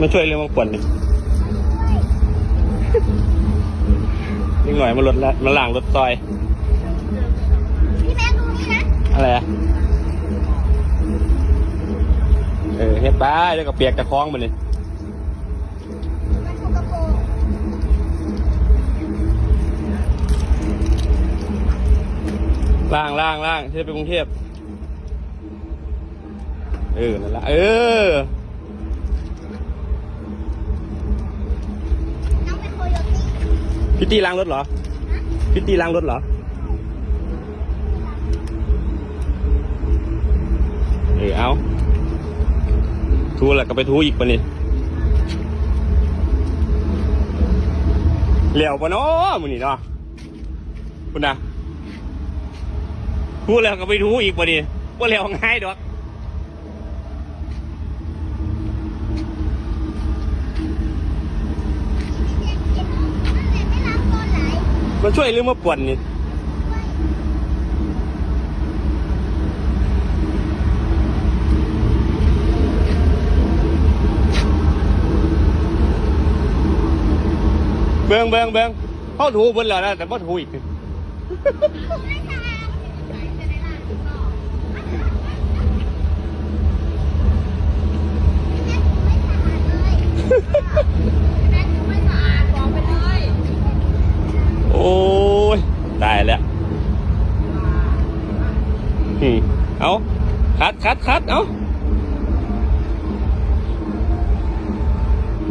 มาช่วยเรื่องมาป่วนนี่นิดหน่อยมารถละมาล่างรถซอย พี่แม่ดูนี่นะอะไรอะเออเฮ็ดบ้าแล้วก็เปียกจะคล้องมันนี่มันถูกกระโปรงล่างล่างล่างที่จะไปกรุงเทพเออนั่นละเออ น้องเป็นโคโยตี้ พี่ตีล้างรถเหรอ พี่ตีล้างรถเหรอ เออเอาทูแหล้วก็ไปทูอีกปะนี่เหลียวปะเนาะมึงนี่เนาะคุณนะทูแล้วก็ไปทูอีกปะนี่ว่าเหลียวง่ายดอก ไม่รับตอนไหน มันช่วยหรือมาป่วนนี่เบิงเบิงเบิงเขาถูบนแล้วนะแต่พ่ถูอีก โอ้ยตายแล้วอืมเอาคัดคัดคัดเอา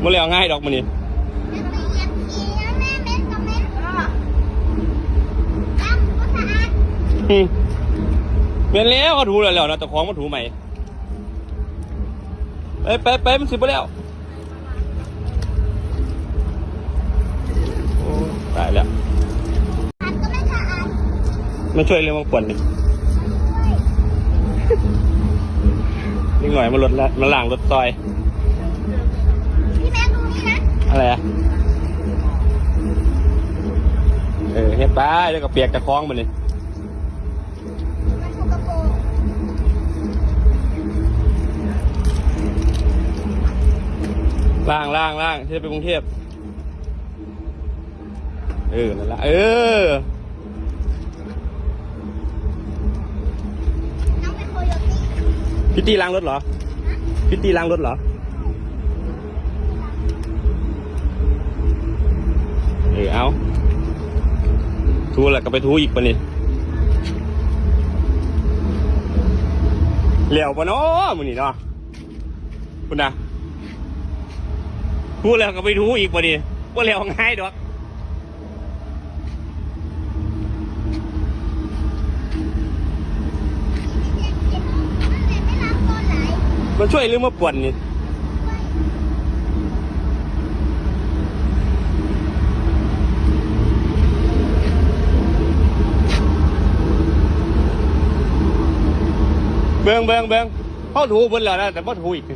บ่อแล้วง่ายดอกมันนี่เหยียบขี้นะแม่เม็ดกับเม็ดดำก็สะอาดอืมเป็นแล้วก็ถูแล้วแล้วนะแต่ของมันถูใหม่ไปไปไปมันสิบไปแล้วโอ้ ตายแล้วขัดก็ไม่สะอาดมาช่วยเรื่องมาป่วนนี่นิดหน่อยมารถละมาล่างรถซอย พี่แม่ดูนี่นะ อะไรอะเออเฮ็ดบ้าแล้วก็เปียกจะคล้องมันนี่มันถูกกระโปรงล่างล่างล่างที่จะไปกรุงเทพ เออ นั่นละ เออ น้องเป็นโคโยตี้พี่ตีล้างรถเหรอพี่ตีล้างรถเหรอ เออ เอา ทูแล้วก็ไปทูอีกปะนี่เหลียวปะเนาะมึงนี่เนาะคุณนะทูแล้วก็ไปทูอีกปะนี่ว่าเหลียวง่ายดอก ไม่รับตอนไหน มันช่วยหรือมาป่วนนี่เบิงเบิงเบิงเขาถูบนแล้วนะแต่พ่ถูอีกแ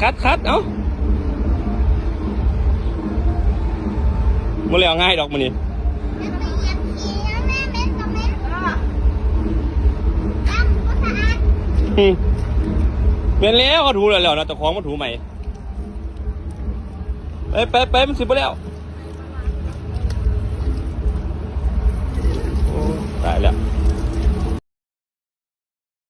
คัดคัดเอ้ามาแล้วง่ายดอกมันนี่เป็นแล้วเขาถูแล้วแล้วนะแต่ของมันถูใหม่ไปไปไปมันสิบไปแล้วตายแล้ว